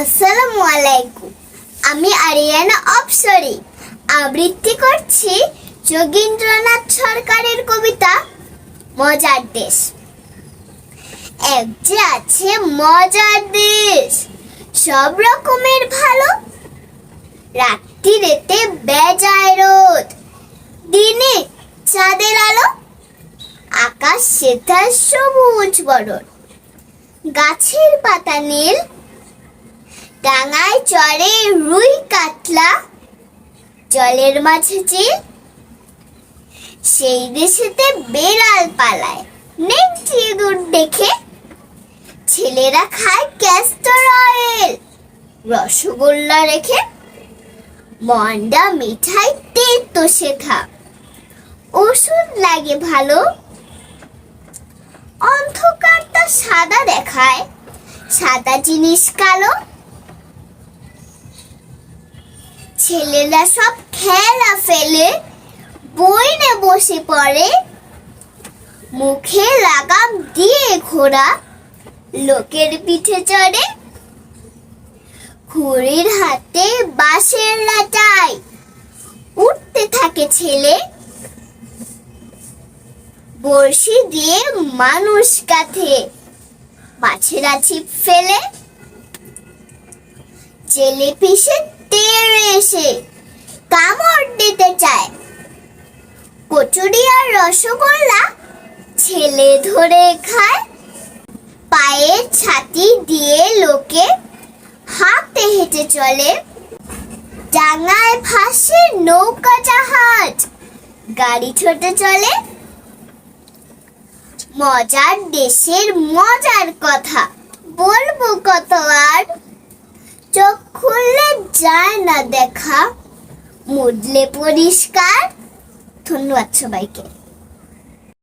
আসসালামু আলাইকুম। আমি আরিয়ানা অপসরি আবৃত্তি করছি যোগীন্দ্রনাথ সরকারের কবিতা মজার দেশ। এক যে আছে মজার দেশ, সব রকমের ভালো। রাত্রিরেতে বেজায় রোদ, দিনে চাঁদের আলো, আকাশ সেটা সবুজ বরণ। গাছের পাতা নীল ডাঙায় চড়ে রুই কাতলা, জলের মাঝে চিল সেই দেশেতে বেড়াল পালায়। নেংটি দেখে, ছেলেরা খায় ক্যাস্টর অয়েল রসগোল্লা রেখে মন্ডা মিঠাই তেতো শেখা। ওষুধ লাগে ভালো অন্ধকারটা সাদা দেখায়, সাদা জিনিস কালো ছেলেরা সব খেলা ফেলে, বইনে বসে পড়ে। মুখে লাগাম দিয়ে ঘোড়া লোকের পিঠে চড়ে। খুঁড়ির হাতে বাঁশের লাটাই, উঠতে থাকে ছেলে। বড়শি দিয়ে মানুষ কাঁথে মাছেরা ছিপ ফেলে। জেলে পিসে এসে কামড় দিতে চায়। কচুরি আর রসগোল্লা ছেলে ধরে খায়। পায়ে ছাতি দিয়ে লোকে হাতে হেঁটে চলে। ডাঙায় ভাসে নৌকা জাহাজ। গাড়ি ছোটে চলে। মজার দেশের মজার কথা। বলব কত আর। চোখ যায় না দেখা। মুডলে পরিষ্কার। ধন্যবাদ সবাইকে।